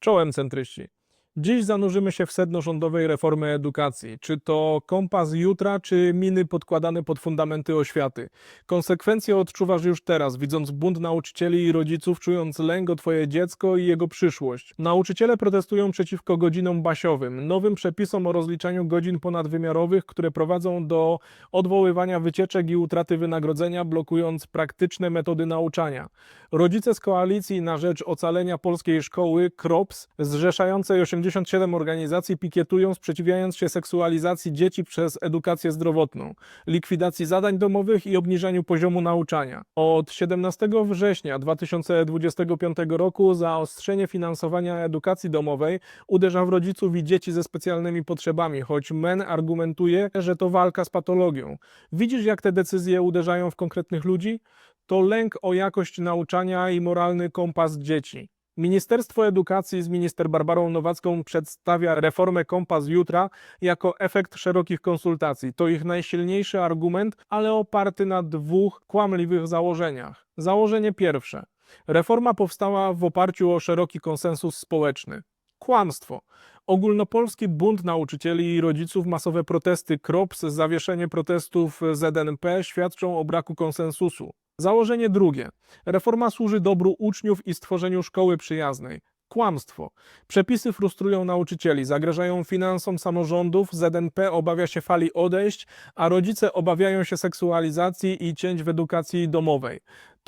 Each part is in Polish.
Czołem centryści. Dziś zanurzymy się w sedno rządowej reformy edukacji. Czy to kompas jutra, czy miny podkładane pod fundamenty oświaty. Konsekwencje odczuwasz już teraz, widząc bunt nauczycieli i rodziców, czując lęk o twoje dziecko i jego przyszłość. Nauczyciele protestują przeciwko godzinom basiowym, nowym przepisom o rozliczaniu godzin ponadwymiarowych, które prowadzą do odwoływania wycieczek i utraty wynagrodzenia, blokując praktyczne metody nauczania. Rodzice z koalicji na rzecz ocalenia polskiej szkoły KROPS, zrzeszającej 87 organizacji, pikietują, sprzeciwiając się seksualizacji dzieci przez edukację zdrowotną, likwidacji zadań domowych i obniżaniu poziomu nauczania. Od 17 września 2025 roku zaostrzenie finansowania edukacji domowej uderza w rodziców i dzieci ze specjalnymi potrzebami, choć MEN argumentuje, że to walka z patologią. Widzisz, jak te decyzje uderzają w konkretnych ludzi? To lęk o jakość nauczania i moralny kompas dzieci. Ministerstwo Edukacji z minister Barbarą Nowacką przedstawia reformę Kompas Jutra jako efekt szerokich konsultacji. To ich najsilniejszy argument, ale oparty na dwóch kłamliwych założeniach. Założenie pierwsze. Reforma powstała w oparciu o szeroki konsensus społeczny. Kłamstwo. Ogólnopolski bunt nauczycieli i rodziców, masowe protesty KROPS, zawieszenie protestów ZNP świadczą o braku konsensusu. Założenie drugie. Reforma służy dobru uczniów i stworzeniu szkoły przyjaznej. Kłamstwo. Przepisy frustrują nauczycieli, zagrażają finansom samorządów, ZNP obawia się fali odejść, a rodzice obawiają się seksualizacji i cięć w edukacji domowej.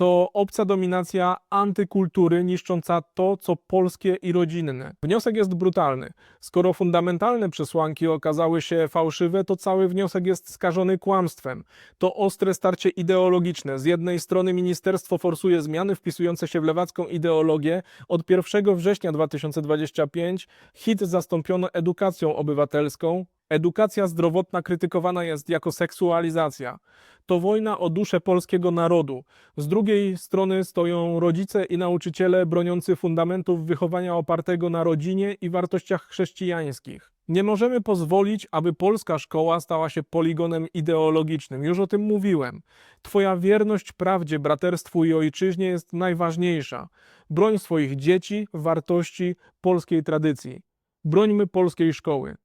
To obca dominacja antykultury niszcząca to, co polskie i rodzinne. Wniosek jest brutalny. Skoro fundamentalne przesłanki okazały się fałszywe, to cały wniosek jest skażony kłamstwem. To ostre starcie ideologiczne. Z jednej strony ministerstwo forsuje zmiany wpisujące się w lewacką ideologię. Od 1 września 2025 HIT zastąpiono edukacją obywatelską. Edukacja zdrowotna krytykowana jest jako seksualizacja. To wojna o duszę polskiego narodu. Z drugiej strony stoją rodzice i nauczyciele broniący fundamentów wychowania opartego na rodzinie i wartościach chrześcijańskich. Nie możemy pozwolić, aby polska szkoła stała się poligonem ideologicznym. Już o tym mówiłem. Twoja wierność prawdzie, braterstwu i ojczyźnie jest najważniejsza. Broń swoich dzieci, wartości, polskiej tradycji. Brońmy polskiej szkoły.